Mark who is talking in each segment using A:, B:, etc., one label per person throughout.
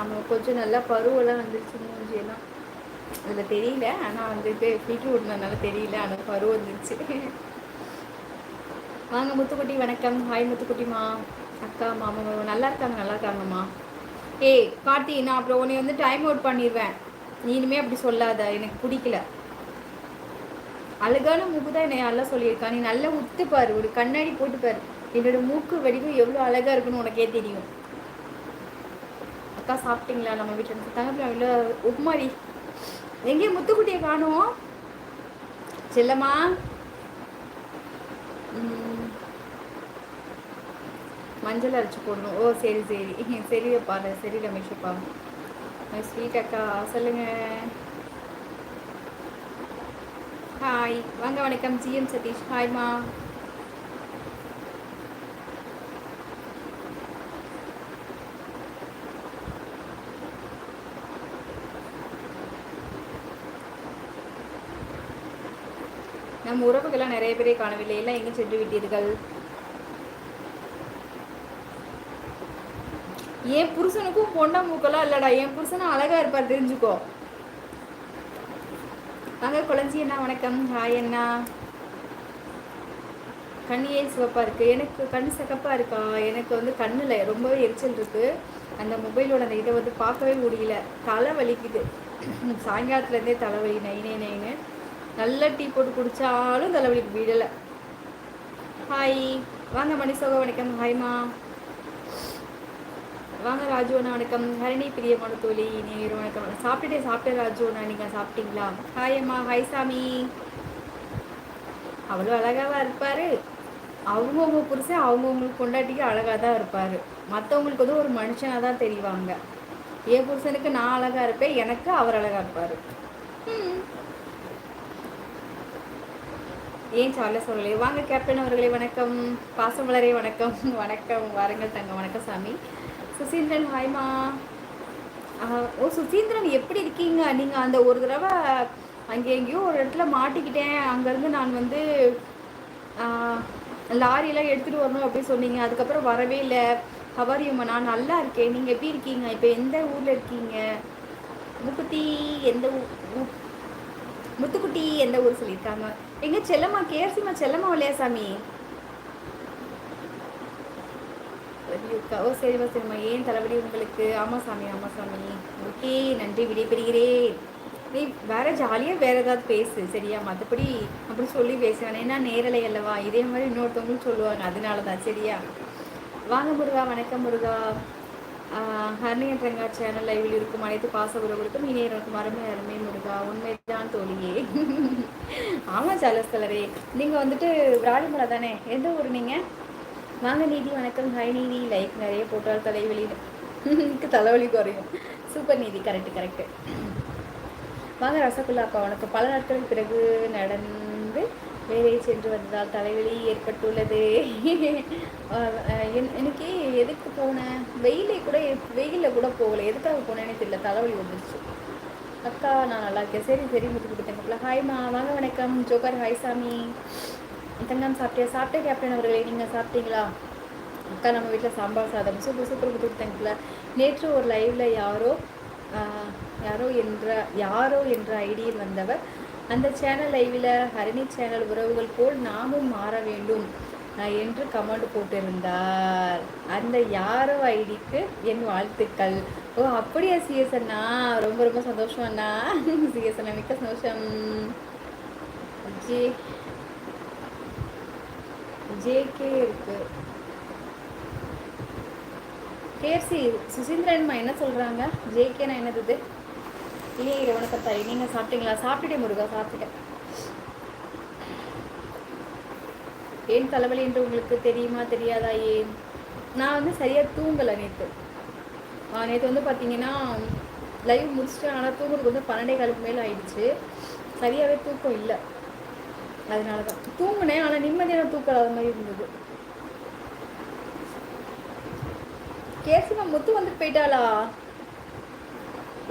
A: ஆமாம் கொஞ்சம் நல்லா பருவெல்லாம் வந்துருச்சு மூஞ்சியெல்லாம் அதில் தெரியல ஆனால் வந்துட்டு ஃபில்ட்ரு விட்னதுனால தெரியல ஆனால் பருவம் வந்துருச்சு. வாங்க முத்துக்குட்டி வணக்கம். ஹாய் முத்துக்குட்டிமா அக்கா மாமா நல்லா இருக்காங்க நல்லா இருக்காங்கம்மா. ஏய் கார்த்தி நான் அப்புறம் உன்னை வந்து டைம் அவுட் பண்ணிடுவேன் நீனுமே அப்படி சொல்லாத எனக்கு பிடிக்கல. அழகான மூக்கு தான் என்னை நல்லா சொல்லியிருக்கா. நீ நல்லா உத்துப்பாரு ஒரு கண்ணாடி போட்டுப்பாரு என்னோட மூக்கு வடிவம் எவ்வளோ அழகாக இருக்குன்னு உனக்கே தெரியும். அக்கா சாப்பிட்டீங்களா? நம்ம வீட்டில் தங்கப்பில் இல்லை உப்மாடி எங்கேயும் முத்துக்குட்டியை காணும்? செல்லம்மா. மஞ்சள் அரைச்சி போடணும். ஓ சரி சரி. சரி பாரு சரி ரமேஷப்பா. ஸ்வீட் அக்கா சொல்லுங்க. ஹாய் வாங்க வணக்கம். ஜிஎம் சதீஷ். ஹாய்மா நம் உறவுகள்லாம் நிறைய பேரை காணவில்லை. எல்லாம் எங்கே சென்று விட்டீர்கள்? என் புருஷனுக்கும் பொண்ணை மூக்கெல்லாம் இல்லடா. என் புருஷனும் அழகா இருப்பார் தெரிஞ்சுக்கோ. அங்கே குழஞ்சி என்ன வணக்கம். ஹாய் அண்ணா. கண் ஏன் சிவப்பா இருக்கு. எனக்கு கண் சிகப்பா இருக்கா? எனக்கு வந்து கண்ணுல ரொம்பவே எரிச்சல் இருக்கு. அந்த மொபைலோட அந்த இதை வந்து பார்க்கவே முடியல. தலை வலிக்குது. சாயங்காலத்துலேருந்தே தலைவலி நைனே நைனு நல்ல டீ போட்டு குடித்தாலும் தலைவலிக்கு விடலை. ஹாய் வாங்க மணிசோக வணக்கம். ஹாய்மா வாங்க ராஜு அண்ணா வணக்கம். ஹரிணி பிரியமான தோழி நீர் வணக்கம். சாப்பிட்டுட்டே சாப்பிட்டேன் ராஜு அண்ணா நீங்கள் சாப்பிட்டீங்களா? ஹாய் அம்மா. ஹாய் சாமி. அவ்வளோ அழகாவா இருப்பார். அவங்கவுங்க புருஷன் அவங்கவுங்களுக்கு கொண்டாட்டிக்கு அழகாக தான் இருப்பார். மற்றவங்களுக்கு வந்து ஒரு மனுஷனாக தான் தெரிவாங்க. என் புருஷனுக்கு நான் அழகாக இருப்பேன் எனக்கு அவர் அழகாக இருப்பார். ஏன் சார்ல சொல்லலை வாங்க கேப்டன் அவர்களே வணக்கம். பாசமலரே வணக்கம். வணக்கம் வாருங்கள் தங்க வணக்கம் சாமி. சுசீந்திரன் ஹாய்மா ஓ சுசீந்திரன் எப்படி இருக்கீங்க? நீங்கள் அந்த ஒரு தடவை அங்கே எங்கேயோ ஒரு இடத்துல மாட்டிக்கிட்டேன். அங்கேருந்து நான் வந்து லாரியெல்லாம் எடுத்துகிட்டு வரணும் அப்படின்னு சொன்னீங்க. அதுக்கப்புறம் வரவே இல்லை. ஹவரியுமா நான் நல்லா இருக்கேன். நீங்கள் எப்படி இருக்கீங்க? இப்போ எந்த ஊரில் இருக்கீங்க? முக்குத்தி எந்த ஊ முத்துக்குட்டி எந்த ஊர் சொல்லியிருக்காங்க? எங்க செல்லம்மா கேர்சிமா செல்லம்மா இல்லையா சாமி? ஓ சரிம்மா சரிம்மா ஏன் தலைவலி உங்களுக்கு? ஆமாம் சாமி ஆமாம் சாமி. ஓகே நன்றி விடைபெறுகிறேன். நீ வேற ஜாலியாக வேற ஏதாவது பேசு சரியா? மற்றபடி அப்படி சொல்லி பேசுவேன். ஏன்னா நேரலை அல்லவா? இதே மாதிரி இன்னொருத்தவங்களும் சொல்லுவாங்க. அதனால தான் சரியா? வாங்க முருகா வணக்கம் முருகா. ஹர்னியன் ரங்கா சேனல் லைவில் இருக்கும் அனைத்து பாச உறவுகளுக்கும் இணையருக்கும் அருமை அருமை முருகா உண்மைதான் தோழியே. ஆமாம் சாலஸ்தலரே. நீங்கள் வந்துட்டு விராலிமலை தானே? எந்த ஊர் நீங்கள் வாங்க நீதி வணக்கம். ஹை நீதி. லைக் நிறைய போட்டால் தலைவலி. தலைவலி குறையும். சூப்பர் நீதி. கரெக்டு கரெக்டு வாங்க ரசகுல்லா அக்கா உனக்கு பல நாட்களுக்கு பிறகு நடந்து வேலை சென்று வந்ததால் தலைவலி ஏற்பட்டுள்ளது. எனக்கு எதுக்கு போனேன் வெயிலே கூட வெயிலில் கூட போகலை. எதுக்காக போனேன்னு தெரியல. தலைவலி வந்துருச்சு. அக்கா நான் நல்லா இருக்கேன். சரி சரி முத்து கொடுத்தேன் ஹாய்மா வாங்க வணக்கம். ஜோகர் ஹாய் சாமி. தங்கம் சாப்பிட்டியா? சாப்பிட்டே கேப்டன் அவர்களே நீங்கள் சாப்பிட்டீங்களா? அக்கா நம்ம வீட்டில் சாம்பார் சாதம். சூப்பர் சூப்பர் முத்து கொடுத்தேங்கப்பல நேற்று ஒரு லைவில் யாரோ யாரோ என்ற யாரோ என்ற ஐடியில் வந்தவர். அந்த சேனல் லைவில் ஹரிணி சேனல் உறவுகள் போல் நாமும் மாற வேண்டும். என்று கமெண்ட் போட்டிருந்தார். அந்த யாரோ ஐடிக்கு என் வாழ்த்துக்கள். ஓ அப்படியா சிஎஸ் அண்ணா? ரொம்ப ரொம்ப சந்தோஷம் அண்ணா. சிஎஸ் அண்ணா மிக்க சந்தோஷம். ஜே ஜேகே இருக்கு. கேஎஃப்சி சுசீந்திரன்மா என்ன சொல்கிறாங்க ஜேகேனா என்னது இல்லையே வணக்கத்தாரி நீங்கள் சாப்பிட்டீங்களா? சாப்பிட்டுட்டே முருகா சாப்பிட்டுட்டேன் ஏன் தலைவலி என்று உங்களுக்கு தெரியுமா தெரியாதா ஏன் நான் வந்து சரியாக தூங்கலை நேற்று நேற்று வந்து பார்த்தீங்கன்னா லைவ் முடிச்சுட்டு ஆனால் தூங்குறதுக்கு வந்து பன்னெண்டே காலுக்கு மேலே ஆயிடுச்சு. சரியாகவே தூக்கம் இல்லை. அதனால தான் தூங்கினேன் ஆனால் நிம்மதியான தூக்கம் அது மாதிரி இருந்தது. கேசிமா முத்து வந்துட்டு போயிட்டாளா?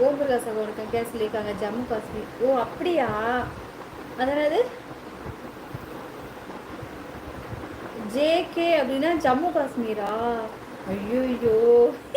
A: ஓம்புர்கா சகோதரன் கேஸ் சொல்லியிருக்காங்க ஜம்மு காஷ்மீர். ஓ அப்படியா? அதனால ஜேகே அப்படின்னா ஜம்மு காஷ்மீரா? ஐயோ